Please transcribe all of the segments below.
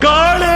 காளே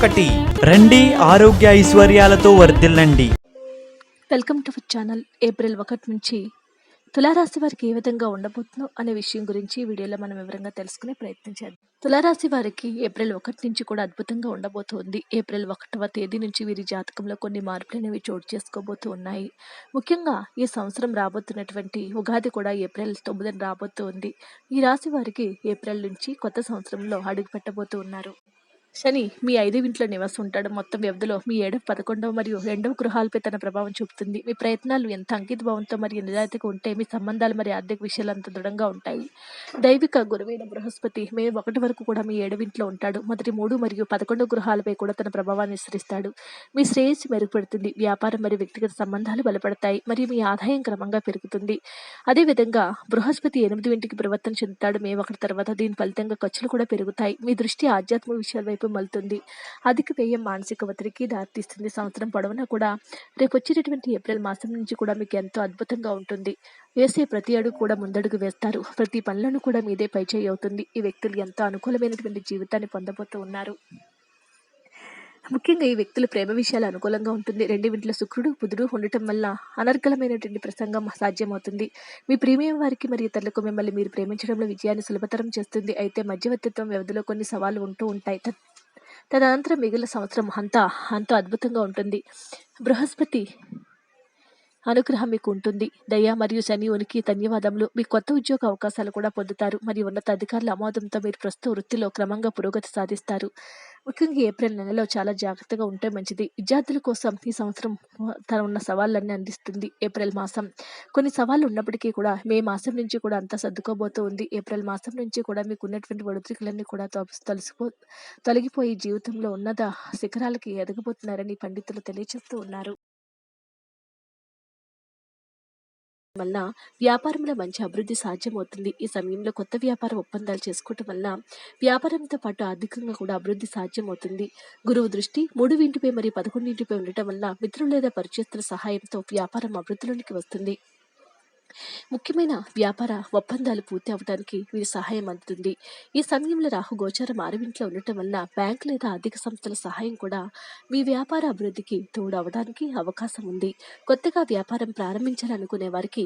ఒకటి. రండి ఆరోగ్య ఐశ్వర్యాలతో వర్ధిల్లండి. Welcome to our channel April ఒకటి నుంచి. తులారాశి వారికి ఏ విధంగా ఉండబోతుందో అనే విషయం గురించి వీడియోలో మనం వివరంగా తెలుసుకునే ప్రయత్నం చేద్దాం. తులారాశి వారికి ఏప్రిల్ ఒకటి నుంచి కూడా అద్భుతంగా ఉండబోతోంది. ఏప్రిల్ ఒకటవ తేదీ నుంచి వీరి జాతకంలో కొన్ని మార్పులు అనేవి చోటు చేసుకోబోతూ ఉన్నాయి. ముఖ్యంగా ఈ సంవత్సరం రాబోతున్నటువంటి ఉగాది కూడా ఏప్రిల్ తొమ్మిదిన రాబోతోంది. ఈ రాశి వారికి ఏప్రిల్ నుంచి కొత్త సంవత్సరంలో అడుగు పెట్టబోతూ ఉన్నారు. శని మీ ఐదు ఇంట్లో నివాసం ఉంటాడు మొత్తం వ్యవధిలో మీ ఏడవ పదకొండవ మరియు రెండవ గృహాలపై తన ప్రభావం చూపుతుంది. మీ ప్రయత్నాలు ఎంత అంకిత భావంతో మరియు నిజాయితీగా ఉంటే మీ సంబంధాలు మరియు ఆర్థిక విషయాలు అంత దృఢంగా ఉంటాయి. దైవిక గురువైన బృహస్పతి మే ఒకటి వరకు కూడా మీ ఏడవ ఇంట్లో ఉంటాడు. మొదటి మూడు మరియు పదకొండవ గృహాలపై కూడా తన ప్రభావాన్ని విస్తరిస్తాడు. మీ శ్రేయస్సు మెరుగుపడుతుంది. వ్యాపారం మరియు వ్యక్తిగత సంబంధాలు బలపడతాయి మరియు మీ ఆదాయం క్రమంగా పెరుగుతుంది. అదేవిధంగా బృహస్పతి ఎనిమిది ఇంటికి పరివర్తన చెందుతాడు. మే ఒకటి తర్వాత దీని ఫలితంగా ఖర్చులు కూడా పెరుగుతాయి. మీ దృష్టి ఆధ్యాత్మిక విషయాల వైపు మలుతుంది అధిక వ్యయం మానసిక ఒత్తిడికి దారితీస్తుంది. సంవత్సరం పొడవునా కూడా రేపు వచ్చేటటువంటి ఏప్రిల్ మాసం నుంచి కూడా మీకు ఎంతో అద్భుతంగా ఉంటుంది. వేసే ప్రతి అడుగు కూడా ముందడుగు వేస్తారు. ప్రతి పనులను కూడా మీదే పైచేయి అవుతుంది. ఈ వ్యక్తులు ఎంతో అనుకూలమైనటువంటి జీవితాన్ని పొందబోతూ ఉన్నారు. ముఖ్యంగా ఈ వ్యక్తుల ప్రేమ విషయాలు అనుకూలంగా ఉంటుంది. రెండు ఇంట్లో శుక్రుడు బుధుడు ఉండటం వల్ల అనర్గలమైనటువంటి ప్రసంగం సాధ్యమవుతుంది. మీ ప్రీమియం వారికి మరియు ఇతరులకు మిమ్మల్ని మీరు ప్రేమించడంలో విజయాన్ని సులభతరం చేస్తుంది. అయితే మధ్యవర్తిత్వం వ్యవధిలో కొన్ని సవాళ్ళు ఉంటూ ఉంటాయి. తదనంతరం మిగిలిన సంవత్సరం అంతా అంతా అద్భుతంగా ఉంటుంది. బృహస్పతి అనుగ్రహం మీకు ఉంటుంది. దయ మరియు శని ఉనికి ధన్యవాదములు. మీ కొత్త ఉద్యోగ అవకాశాలు కూడా పొందుతారు. మరియు ఉన్నత అధికారుల ఆమోదంతో మీరు ప్రస్తుత వృత్తిలో క్రమంగా పురోగతి సాధిస్తారు. ముఖ్యంగా ఏప్రిల్ నెలలో చాలా జాగ్రత్తగా ఉంటే మంచిది. విద్యార్థుల కోసం ఈ సంవత్సరం తన ఉన్న సవాళ్ళన్నీ అందిస్తుంది ఏప్రిల్ మాసం. కొన్ని సవాళ్ళు ఉన్నప్పటికీ కూడా మే మాసం నుంచి కూడా అంతా సర్దుకోబోతూ ఉంది. ఏప్రిల్ మాసం నుంచి కూడా మీకు ఉన్నటువంటి ఒడిదుడుకులన్నీ కూడా తొలసి- తొలసిపో తొలగిపోయి జీవితంలో ఉన్నత శిఖరాలకి ఎదగబోతున్నారని పండితులు తెలియజేస్తూ ఉన్నారు. వల్ల వ్యాపారంలో మంచి అభివృద్ధి సాధ్యమవుతుంది. ఈ సమయంలో కొత్త వ్యాపార ఒప్పందాలు చేసుకోవటం వల్ల వ్యాపారంతో పాటు ఆర్థికంగా కూడా అభివృద్ధి సాధ్యమవుతుంది. గురువు దృష్టి మూడు ఇంటిపై మరియు పదకొండింటిపై ఉండటం వల్ల మిత్రులు లేదా పరిచయస్తుల సహాయంతో వ్యాపారం అభివృద్ధిలోనికి వస్తుంది. ముఖ్యమైన వ్యాపార ఒప్పందాలు పూర్తి అవడానికి వీరి సహాయం అందుతుంది. ఈ సమయంలో రాహు గోచారం ఆరవింట్లో ఉండటం వల్ల బ్యాంక్ లేదా ఆర్థిక సంస్థల సహాయం కూడా మీ వ్యాపార అభివృద్ధికి తోడు అవడానికి అవకాశం ఉంది. కొత్తగా వ్యాపారం ప్రారంభించాలనుకునే వారికి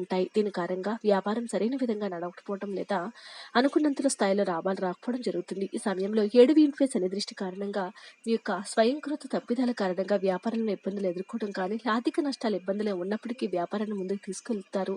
ఉంటాయి. దీని కారణంగా వ్యాపారం సరైన విధంగా నడవకపోవడం లేదా అనుకున్నంతలో స్థాయిలో లాభాలు రాకపోవడం జరుగుతుంది. ఈ సమయంలో ఏడు ఇంటిపై శని దృష్టి కారణంగా మీ యొక్క స్వయంకృత తప్పిదాల కారణంగా వ్యాపారంలో ఇబ్బందులు ఎదుర్కోవడం కానీ ఆర్థిక నష్టాలు ఇబ్బందులు ఉన్నప్పటికీ వ్యాపారాన్ని ముందుకు తీసుకెళ్తారు.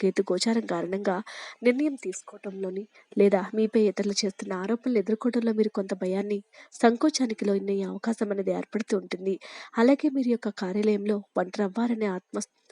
కేతు గోచారం కారణంగా నిర్ణయం తీసుకోవటంలోని లేదా మీపై ఇతరులు చేస్తున్న ఆరోపణలు ఎదుర్కోవడంలో మీరు కొంత భయాన్ని సంకోచానికి లోనయ్యే అవకాశం అనేది ఏర్పడుతూ ఉంటుంది. అలాగే మీరు యొక్క కార్యాలయంలో ఒంటరవ్వారనే ఆత్మ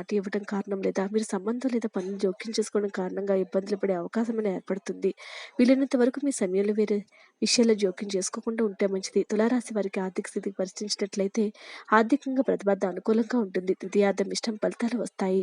మాట ఇవ్వడం కారణం లేదా మీరు సంబంధం లేదా పనులు జోక్యం చేసుకోవడం కారణంగా ఇబ్బందులు పడే అవకాశం అనేది ఏర్పడుతుంది. వీలైనంత వరకు మీ సమయంలో వేరే విషయాల్లో జోక్యం చేసుకోకుండా ఉంటే మంచిది. తులారాశి వారికి ఆర్థిక స్థితికి పరిశీలించినట్లయితే ఆర్థికంగా ప్రతిపాద అనుకూలంగా ఉంటుంది. ద్వితీయార్థం ఇష్టం ఫలితాలు వస్తాయి.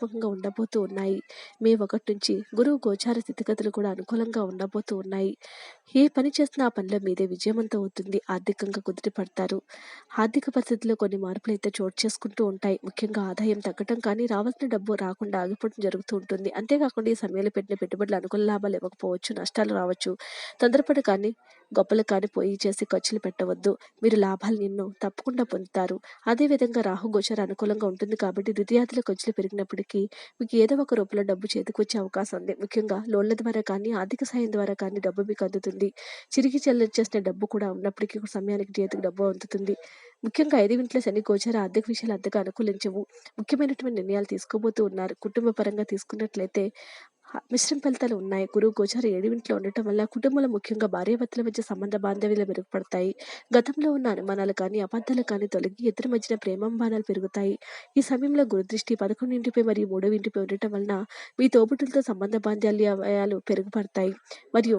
అనుకూలంగా ఉండబోతూ ఉన్నాయి. మే ఒకటి నుంచి గురువు గోచార స్థితిగతులు కూడా అనుకూలంగా ఉండబోతూ ఉన్నాయి. ఏ పని చేసినా ఆ పనిలో మీదే విజయవంతం అవుతుంది. ఆర్థికంగా కుదిరి పడతారు ఆర్థిక పరిస్థితుల్లో కొన్ని మార్పులు అయితే చోటు చేసుకుంటూ ఉంటాయి. ముఖ్యంగా ఆదాయం తగ్గటం కానీ రావాల్సిన డబ్బు రాకుండా ఆగిపోవడం జరుగుతూ ఉంటుంది. అంతేకాకుండా ఈ సమయంలో పెట్టిన పెట్టుబడులు అనుకూల లాభాలు ఇవ్వకపోవచ్చు నష్టాలు రావచ్చు. తొందరపడి కానీ గొప్పలు కాని పోయి చేసి ఖర్చులు పెట్టవద్దు. మీరు లాభాలు నిన్ను తప్పకుండా పొందుతారు. అదేవిధంగా రాహు గోచర అనుకూలంగా ఉంటుంది కాబట్టి ద్వితీయాదుల ఖర్చులు పెరిగినప్పటికీ మీకు ఏదో ఒక రూపంలో డబ్బు చేతికి వచ్చే అవకాశం ఉంది. ముఖ్యంగా లోన్ల ద్వారా కానీ ఆర్థిక సాయం ద్వారా కానీ డబ్బు మీకు అందుతుంది. చిరిగి చెల్లించేసిన డబ్బు కూడా ఉన్నప్పటికీ సమయానికి చేతికి డబ్బు అందుతుంది. ముఖ్యంగా ఐదు ఇంట్లో శని గోచర ఆర్థిక విషయాలు అంతగా అనుకూలించవు. ముఖ్యమైనటువంటి నిర్ణయాలు తీసుకోబోతూ ఉన్నారు. కుటుంబ పరంగా తీసుకున్నట్లయితే మిశ్రమ ఫలితాలు ఉన్నాయి. గురువు గోచార ఏడింట్లో ఉండటం వల్ల కుటుంబంలో ముఖ్యంగా భార్యాభర్తల మధ్య సంబంధ బాంధవ్యాలు మెరుగుపడతాయి. గతంలో ఉన్న అనుమానాలు కానీ అబద్ధాలు కానీ తొలగి ఇద్దరి మధ్యన ప్రేమాభిమానాలు పెరుగుతాయి. ఈ సమయంలో గురుదృష్టి పదకొండింటిపై మరియు మూడో ఇంటిపై ఉండటం వలన మీ తోబుట్టులతో సంబంధ బాంధవ్యాలు పెరుగుపడతాయి. మరియు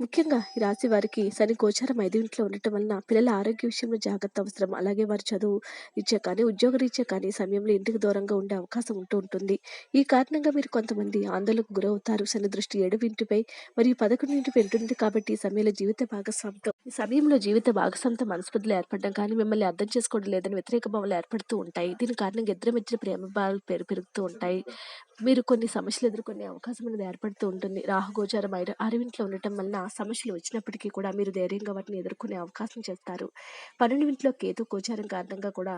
ముఖ్యంగా ఈ రాశి వారికి శని గోచారం ఐదు ఇంట్లో ఉండటం వలన పిల్లల ఆరోగ్య విషయంలో జాగ్రత్త అవసరం. అలాగే వారి చదువు రీత్యా కానీ ఉద్యోగ రీత్యా కానీ సమయంలో ఇంటికి దూరంగా ఉండే అవకాశం ఉంటూ ఉంటుంది. ఈ కారణంగా మీరు కొంతమంది ఆందోళనకు గురవుతారు. శని దృష్టి ఏడు ఇంటిపై మరియు పదకొండు ఇంటిపై ఉంటుంది కాబట్టి ఈ సమయంలో జీవిత భాగస్వామితో ఈ సమయంలో జీవిత భాగస్వామితో మనస్పర్ధలు ఏర్పడడం కానీ మిమ్మల్ని అర్థం చేసుకోవడం లేదని వ్యతిరేక భావాలు ఏర్పడుతూ ఉంటాయి. దీని కారణంగా ఇద్దరి మధ్య ప్రేమ భావాలు పెరు పెరుగుతూ ఉంటాయి. మీరు కొన్ని సమస్యలు ఎదుర్కొనే అవకాశం అనేది ఏర్పడుతూ ఉంటుంది. రాహుగోచారం ఐదు అరవింట్లో ఉండటం వలన సమస్యలు వచ్చినప్పటికీ కూడా మీరు ధైర్యంగా వాటిని ఎదుర్కొనే అవకాశం చేస్తారు. పన్నెండింట్లో కేతు గోచారం కారణంగా కూడా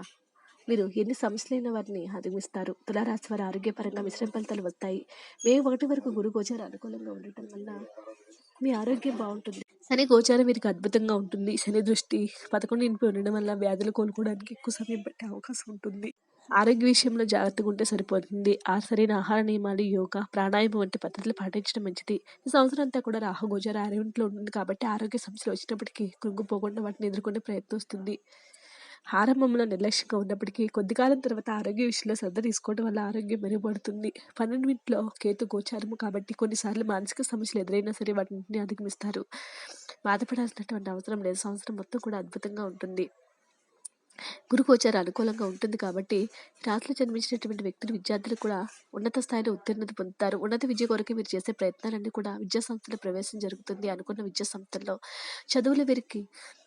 మీరు ఎన్ని సమస్యలైన వాటిని అధిగమిస్తారు. తులారాశి వారి ఆరోగ్యపరంగా మిశ్రమ ఫలితాలు వస్తాయి. మే ఒకటి వరకు గురు గోచారం అనుకూలంగా ఉండటం వల్ల మీ ఆరోగ్యం బాగుంటుంది. శని గోచారం వీరికి అద్భుతంగా ఉంటుంది. శని దృష్టి పదకొండు ఇంటిపై ఉండడం వల్ల వ్యాధులు కోలుకోవడానికి ఎక్కువ సమయం పట్టే అవకాశం ఉంటుంది. ఆరోగ్య విషయంలో జాగ్రత్తగా ఉంటే సరిపోతుంది. ఆ సరైన ఆహార నియమాలు యోగా ప్రాణాయామం వంటి పద్ధతులు పాటించడం మంచిది. ఈ సంవత్సరం అంతా కూడా రాహు గోచార ఆరోగ్యంలో ఉంటుంది కాబట్టి ఆరోగ్య సమస్యలు వచ్చినప్పటికీ కృంగిపోకుండా వాటిని ఎదుర్కొనే ప్రయత్నిస్తుంది ఆరంభంలో నిర్లక్ష్యంగా ఉన్నప్పటికీ కొద్ది కాలం తర్వాత ఆరోగ్య విషయంలో శ్రద్ధ తీసుకోవడం వల్ల ఆరోగ్యం మెరుగుపడుతుంది. పన్నెండింటిలో కేతు గోచారము కాబట్టి కొన్నిసార్లు మానసిక సమస్యలు ఎదురైనా సరే వాటిని అధిగమిస్తారు. బాధపడాల్సినటువంటి అవసరం లేదు. సంవత్సరం మొత్తం కూడా అద్భుతంగా ఉంటుంది. గురు గోచారం అనుకూలంగా ఉంటుంది కాబట్టి రాత్రిలో జన్మించినటువంటి వ్యక్తులు విద్యార్థులు కూడా ఉన్నత స్థాయిలో ఉత్తీర్ణత పొందుతారు. ఉన్నత విద్య కొరకు మీరు చేసే ప్రయత్నాలన్నీ కూడా విద్యా సంస్థలో ప్రవేశం జరుగుతుంది అనుకున్న విద్యా సంస్థల్లో. చదువులు వీరికి